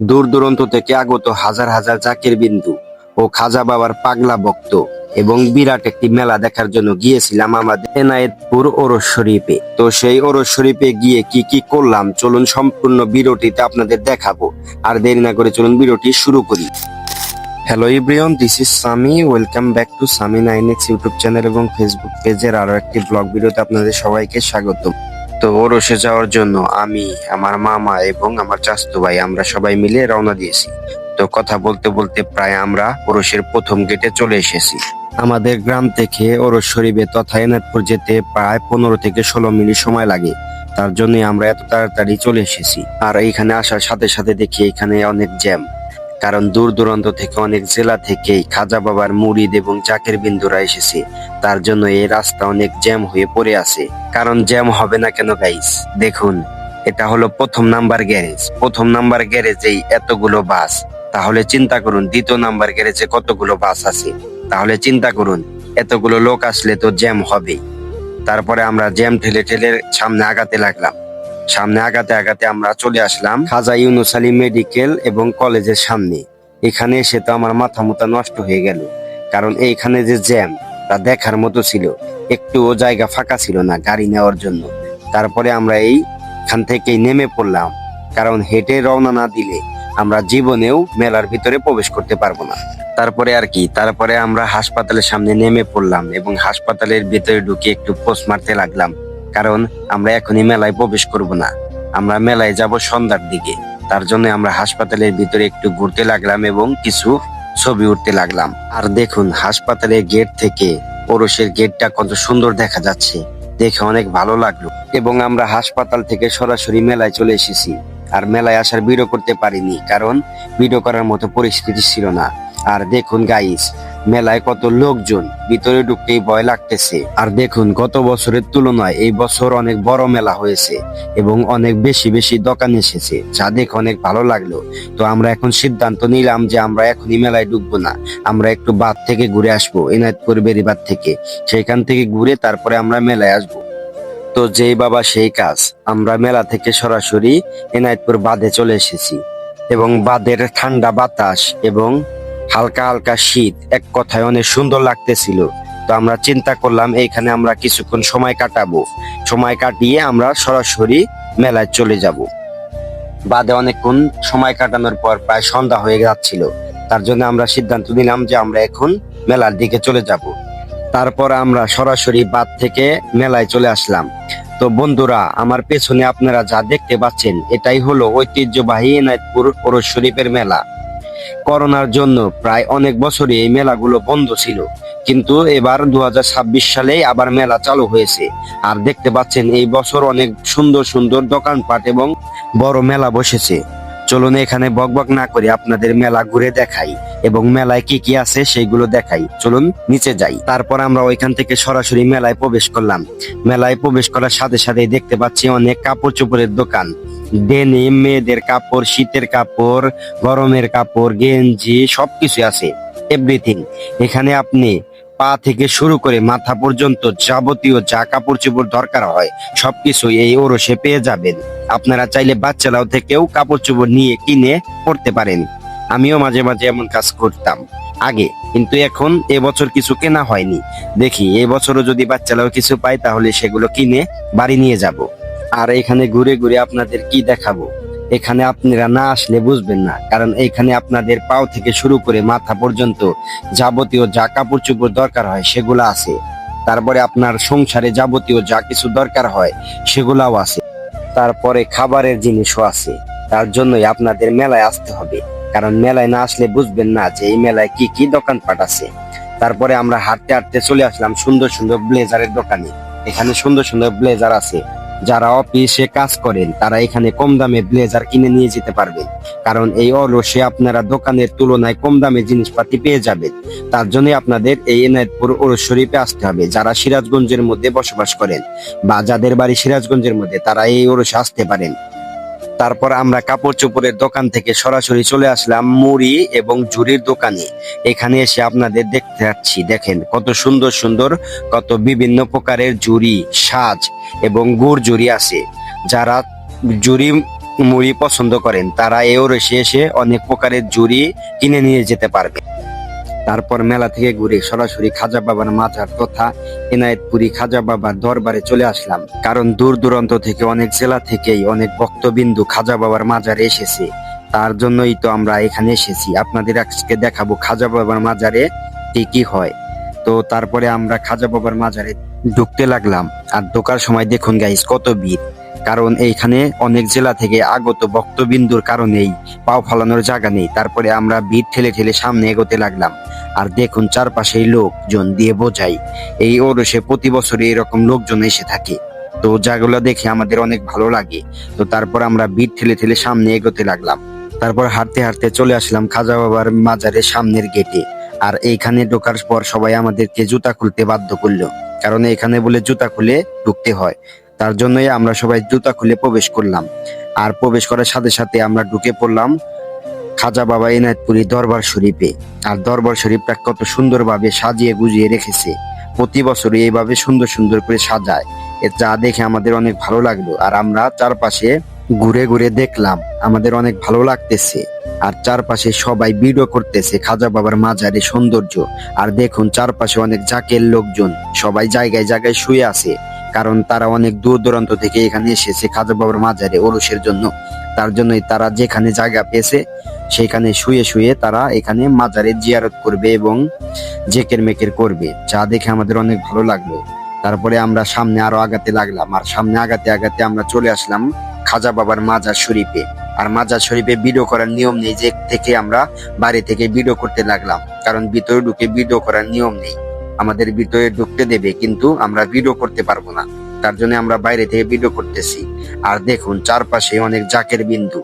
দূর দূরান্ত থেকে আগত হাজার হাজার জাকের বিন্দু ও খাজা বাবার পাগলা ভক্ত এবং বিরাট একটি মেলা দেখার জন্য গিয়েছিলাম আমাদের এনায়েতপুর ওরস শরীফে। তো সেই ওরস শরীফে গিয়ে কি কি করলাম? চলুন সম্পূর্ণ ভিডিওটিতে আপনাদের দেখাবো। আর দেরি না করে চলুন ভিডিওটি শুরু করি। Hello everyone this is Sami welcome back to Sami nine X YouTube channel এবং ফেসবুক পেজের আরও একটি ব্লগ ভিডিওতে আপনাদের সবাইকে স্বাগত তো ওরসে যাওয়ার জন্য আমি, আমার মামা এবং আমার চাস্তু ভাই আমরা সবাই মিলে রওনা দিয়েছি। তো কথা বলতে বলতে প্রায় আমরা ওরসের প্রথম গেটে চলে এসেছি। আমাদের গ্রাম থেকে ওরস শরীফে তথা এনাদপুর যেতে প্রায় পনেরো থেকে ষোলো মিনিট সময় লাগে। তার জন্য আমরা এত তাড়াতাড়ি চলে এসেছি। আর এইখানে আসার সাথে সাথে দেখি এখানে অনেক জ্যাম। কারণ দূর দূরান্ত থেকে অনেক জেলা থেকেই খাজা বাবার মুরিদ এবং চাকের বিন্দুরা এসেছে। তার জন্য এই রাস্তা অনেক জ্যাম হয়ে পড়ে আছে। কারণ জ্যাম হবে না কেন গাইস দেখুন, এটা হলো প্রথম নাম্বার গ্যারেজ। প্রথম নাম্বার গ্যারেজেই এতগুলো বাস। তাহলে চিন্তা করুন, দ্বিতীয় নাম্বার গ্যারেজে কতগুলো বাস আছে? তাহলে চিন্তা করুন, এতগুলো লোক আসলে তো জ্যাম হবেই। তারপরে আমরা জ্যাম ঠেলে ঠেলে সামনে আগাতে লাগলাম। সামনে আগাতে আগাতে আমরা চলে আসলাম খাজা ইউনুস আলী মেডিকেল এবং কলেজের সামনে। এখানে এসে তো আমার মাথা মুথা নষ্ট হয়ে গেল। কারণ এইখানে যে জ্যাম, তা দেখার মতো ছিল। একটুও জায়গা ফাঁকা ছিল না গাড়ি নেওয়ার জন্য। তারপরে আমরা এই এইখান থেকেই নেমে পড়লাম। কারণ হেঁটে রওনা না দিলে আমরা জীবনেও মেলার ভিতরে প্রবেশ করতে পারব না। তারপরে আর কি, তারপরে আমরা হাসপাতালের সামনে নেমে পড়লাম এবং হাসপাতালের ভিতরে ঢুকে একটু পোস্ট মারতে লাগলাম। কারণ আমরা এখনই মেলায় প্রবেশ করব না। আমরা মেলায় যাব সন্ধ্যার দিকে। তার জন্য আমরা হাসপাতালের ভিতরে একটু ঘুরতে লাগলাম এবং কিছু ছবি উঠতে লাগলাম। আর দেখুন, হাসপাতালের গেট থেকে ওরসের গেটটা কত সুন্দর দেখা যাচ্ছে। দেখে অনেক ভালো লাগল। এবং আমরা হাসপাতাল থেকে সরাসরি মেলায় চলে এসেছি। আর মেলায় আসার ভিডিও করতে পারিনি, কারণ ভিডিও করার মতো পরিস্থিতি ছিল না। আর দেখুন গাইস মেলায় কত লোকজন, ভিতরে ঢুকতেই ভয় লাগতেছে। আর দেখুন, গত বছরের তুলনায় এই বছর অনেক বড় মেলা হয়েছে এবং অনেক বেশি বেশি দোকান এসেছে, যা দেখে অনেক ভালো লাগল। তো আমরা এখন সিদ্ধান্ত নিলাম যে আমরা এখনই মেলায় ঢুকবো না, আমরা একটু বাদ থেকে ঘুরে আসব, এনায়তপুর বেরিবাদ থেকে। সেখান থেকে ঘুরে তারপরে আমরা মেলায় আসব। তো যেই বাবা সেই কাজ, আমরা মেলা থেকে সরাসরি এনায়তপুর বাঁধে চলে এসেছি। এবং বাঁধের ঠান্ডা বাতাস এবং হালকা হালকা শীত এক কথায় অনেক সুন্দর লাগতেছিল। তো আমরা চিন্তা করলাম, এইখানে আমরা কিছুক্ষণ সময় কাটাবো। সময় কাটিয়ে আমরা সরাসরি মেলায় চলে যাব। বাদে অনেকক্ষণ সময় কাটানোর পর প্রায় সন্ধ্যা হয়ে যাচ্ছিল। তার জন্য আমরা সিদ্ধান্ত নিলাম যে আমরা এখন মেলার দিকে চলে যাব। তারপর আমরা সরাসরি বাদ থেকে মেলায় চলে আসলাম। তো বন্ধুরা, আমার পেছনে আপনারা যা দেখতে পাচ্ছেন, এটাই হলো ঐতিহ্যবাহী এনায়তপুর ওরস শরীফের মেলা। করোনার জন্য প্রায় অনেক বছরই এই মেলাগুলো বন্ধ ছিল। কিন্তু এবার দু সালে আবার মেলা চালু হয়েছে। আর দেখতে পাচ্ছেন, এই বছর অনেক সুন্দর সুন্দর দোকানপাট এবং বড় মেলা বসেছে। চলুন এখানে বকবক না করে আপনাদের মেলা ঘুরে দেখাই এবং মেলায় কি কি আছে সেইগুলো দেখাই। চলুন নিচে যাই। তারপর আমরা ওইখান থেকে সরাসরি মেলায় প্রবেশ করলাম। মেলায় প্রবেশ করার সাথে সাথে দেখতে পাচ্ছি অনেক কাপড় চোপড়ের দোকান। ডেনিম, মেয়েদের কাপড়, শীতের কাপড়, গরমের কাপড়, গেঞ্জি সবকিছু আছে। এভরিথিং। এখানে আপনি পা থেকে শুরু করে মাথা পর্যন্ত যাবতীয় যা কাপড় চোপড় দরকার হয় সবকিছু এই ওরসে পেয়ে যাবেন। আপনারা চাইলে বাচ্চারাও থেকেও কাপড় চোপড় নিয়ে কিনে পড়তে পারেন। আমিও মাঝে মাঝে এমন কাজ করতাম। আগে, কিন্তু এখন এবছর কিছু কেনা হয়নি। দেখি এবছরও যদি বাচ্চারাও কিছু পায়, তাহলে সেগুলো কিনে বাড়ি নিয়ে যাব। আর এখানে ঘুরে ঘুরে আপনাদের কি দেখাবো? এখানে আপনারা না আসলে বুঝবেন না, কারণ এখানে আপনাদের পাও থেকে শুরু করে মাথা পর্যন্ত যাবতীয় যা কাপড় চোপড় দরকার হয়, সেগুলো আছে। তারপরে আপনার সংসারে যাবতীয় যা কিছু দরকার হয়, সেগুলাও আছে। তারপরে খাবারের জিনিসও আছে। তার জন্যই আপনাদের মেলায় আসতে হবে। কারণ মেলায় না আসলে বুঝবেন না যে এই মেলায় কি কি দোকানপাট আছে। তারপরে আমরা হাঁটতে হাঁটতে চলে আসলাম সুন্দর সুন্দর ব্লেজারের দোকানে। এখানে সুন্দর সুন্দর ব্লেজার আছে। যারা অফিসে কাজ করেন, তারা এখানে কম দামে ব্লেজার কিনে নিয়ে যেতে পারবেন। কারণ এই অলসে আপনারা দোকানের তুলনায় কম দামে জিনিসপাতি পেয়ে যাবেন। তার জন্য আপনাদের এই এনায়তপুর ওরস শরীফে আসতে হবে, যারা সিরাজগঞ্জের মধ্যে বসবাস করেন। বা যাদের বাড়ি সিরাজগঞ্জের মধ্যে, তারা এই ওরসে আসতে পারেন। তারপর আমরা কাপড় চোপড়ের দোকান থেকে সরাসরি চলে আসলাম মুড়ি এবং ঝুড়ির দোকানে। এখানে এসে আপনাদের দেখতে পাচ্ছি দেখেন কত সুন্দর সুন্দর, কত বিভিন্ন প্রকারের ঝুড়ি, সাজ এবং গুড় ঝুড়ি আছে। যারা জুড়ি মুড়ি পছন্দ করেন, তারা এও ওরসে এসে অনেক প্রকারের জুড়ি কিনে নিয়ে যেতে পারবে। তারপর মেলা থেকে ঘুরে সরাসরি খাজা বাবার মাজার তথা এনায়েতপুরি খাজা বাবার দরবারে চলে আসলাম। কারণ দূর দূরান্ত থেকে অনেক জেলা থেকেই অনেক ভক্তবিন্দু খাজা বাবার মাজারে এসেছে। তার জন্যই তো আমরা এখানে এসেছি। আপনাদের আজকে দেখাবো খাজা বাবার মাজারে কি কি হয়। তো তারপরে আমরা খাজা বাবার মাজারে ঢুকতে লাগলাম। আর ঢোকার সময় দেখুন গাইস কত ভিড়। কারণ এইখানে অনেক জেলা থেকে আগত ভক্তবিন্দুর কারণেই পাও ফালানোর জায়গা নেই। তারপরে আমরা ভিড় ঠেলে ঠেলে সামনে এগোতে লাগলাম। আর দেখুন চারপাশেই লোকজন দিয়ে বোঝাই। এই ওরসে প্রতি বছরই এরকম লোকজন এসে থাকে। তো যাগুলো দেখে আমাদের অনেক ভালো লাগে। তো তারপর আমরা ভিড় ঠেলে ঠেলে সামনে এগোতে লাগলাম। তারপর হাঁটতে হাঁটতে চলে আসলাম খাজা বাবার মাজারের সামনের গেটে। আর এইখানে ঢোকার পর সবাই আমাদেরকে জুতা খুলতে বাধ্য করল। কারণ এখানে বলে জুতা খুলে ঢুকতে হয়। তার জন্যই আমরা সবাই জুতা খুলে প্রবেশ করলাম। আর প্রবেশ করার সাথে সাথে আমরা ঢুকে পড়লাম খাজা বাবা এনায়তপুরি দরবার শরীফে। আর দরবার শরীফটা কত সুন্দরভাবে সাজিয়ে গুজিয়ে রেখেছে। প্রতি বছরই এইভাবে সুন্দর সুন্দর করে সাজায়। এ যা দেখে আমাদের অনেক ভালো লাগল। আর আমরা চারপাশে ঘুরে ঘুরে দেখলাম, আমাদের অনেক ভালো লাগতেছে। আর চারপাশে সবাই ভিডিও করতেছে খাজা বাবার মাজারে সৌন্দর্য। আর দেখুন চারপাশে অনেক জাকের লোকজন, সবাই জায়গায় জায়গায় শুয়ে আছে। কারণ তারা অনেক দূর দূরান্ত থেকে এখানে এসেছে খাজা বাবার মাজারে ওরসের জন্য। তার জন্যই তারা যেখানে জায়গা পেয়েছে সেখানে শুয়ে শুয়ে তারা এখানে মাজারে জিয়ারত করবে এবং জেকের মেকের করবে, যা দেখে আমাদের অনেক ভালো লাগল। তারপরে আমরা সামনে আরও আগাতে লাগলাম, আর সামনে আগাতে আগাতে আমরা চলে আসলাম খাজা বাবার মাজার শরীফে। আর মাজার শরীফে ভিডিও করার নিয়ম নেই যে থেকে আমরা বাড়ি থেকে ভিডিও করতে লাগলাম, কারণ ভিতরে ঢুকে ভিডিও করার নিয়ম নেই। আমাদের ভিতরে ঢুকতে দেবে, কিন্তু আমরা ভিডিও করতে পারব না। তার জন্য আমরা বাইরে থেকে ভিডিও করতেছি। আর দেখুন, চারপাশে অনেক জাকের বিন্দু।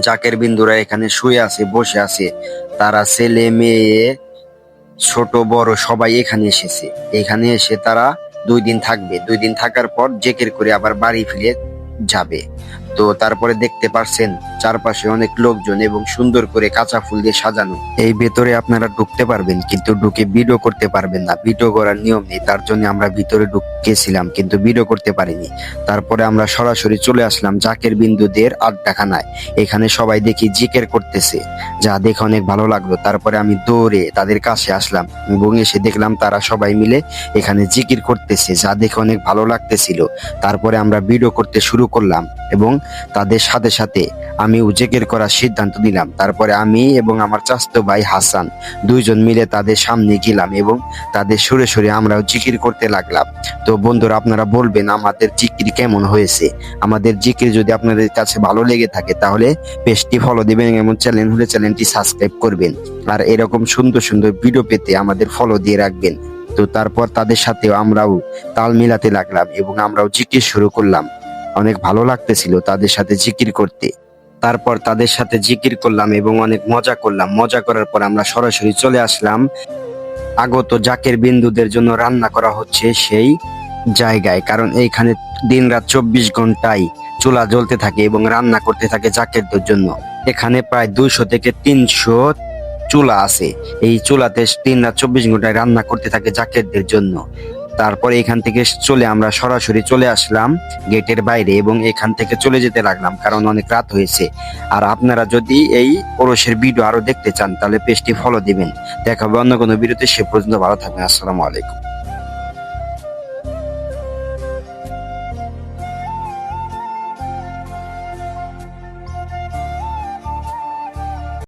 জাকের বিন্দুরা এখানে শুয়ে আছে, বসে আছে। তারা ছেলে, মেয়ে, ছোট, বড় সবাই এখানে এসেছে। এখানে এসে তারা দুই দিন থাকবে। দুই দিন থাকার পর জেকের করে আবার বাড়ি ফিরে যাবে। তো তারপরে দেখতে পারছেন চারপাশে অনেক লোকজন এবং সুন্দর করে কাঁচা ফুল দিয়ে সাজানো। এই ভেতরে আপনারা ঢুকতে পারবেন কিন্তু ঢুকে ভিডিও করতে পারবেন না। ভিডিও করার নিয়ম নেই, তার জন্য আমরা ভিতরে ঢুকেছিলাম কিন্তু ভিডিও করতে পারিনি। তারপরে আমরা সরাসরি চলে আসলাম জাকের বিন্দুদের আড্ডাখানায়। এখানে সবাই দেখি জিকের করতেছে। যা দেখে অনেক ভালো লাগল। তারপরে আমি দৌড়ে তাদের কাছে আসলাম এবং এসে দেখলাম তারা সবাই মিলে এখানে জিকির করতেছে, যা দেখে অনেক ভালো লাগতেছিল। তারপরে আমরা ভিডিও করতে শুরু করলাম এবং তাদের সাথে সাথে আমি উজেকের করার সিদ্ধান্ত নিলাম। তারপরে আমি এবং আমার চাস্তো ভাই হাসান দুইজন মিলে তাদের সামনে গেলাম এবং তাদের সুরে সুরে আমরাও জিকির করতে লাগলাম। তো বন্ধুরা, আপনারা বলবেন, আমাদের জিকির কেমন হয়েছে? আমাদের জিকির যদি আপনাদের কাছে ভালো লেগে থাকে, তাহলে পেজটি ফলো দিবেন এবং চ্যানেল হলে চ্যানেলটি সাবস্ক্রাইব করবেন। আর এরকম সুন্দর সুন্দর ভিডিও পেতে আমাদের ফলো দিয়ে রাখবেন। তো তারপর তাদের সাথেও আমরাও তাল মিলাতে লাগলাম এবং আমরাও জিকির শুরু করলাম। অনেক ভালো লাগতেছিল তাদের সাথে জিকির করতে। তারপর তাদের সাথে জিকির করলাম এবং অনেক মজা করলাম। মজা করার পর আমরা সরাসরি চলে আসলাম। আগত জাকের বিন্দুদের জন্য রান্না করা হচ্ছে সেই জায়গায়, কারণ এইখানে দিন রাত চব্বিশ ঘন্টায় চুলা জ্বলতে থাকে এবং রান্না করতে থাকে জাকেরদের জন্য। এখানে প্রায় দুইশো থেকে তিনশো চুলা আছে। এই চুলাতে তিন রাত চব্বিশ ঘন্টায় রান্না করতে থাকে জাকেরদের জন্য। তারপরে এখান থেকে চলে আমরা সরাসরি চলে আসলাম গেটের বাইরে এবং এখান থেকে চলে যেতে লাগলাম, কারণ অনেক রাত হয়েছে। আর আপনারা যদি এই ওরসের ভিডিও আরও দেখতে চান, তাহলে পেজটি ফলো দিবেন। দেখা হবে অন্য কোনো ভিডিওতে, সে পর্যন্ত ভালো থাকবেন। আসসালামু আলাইকুম।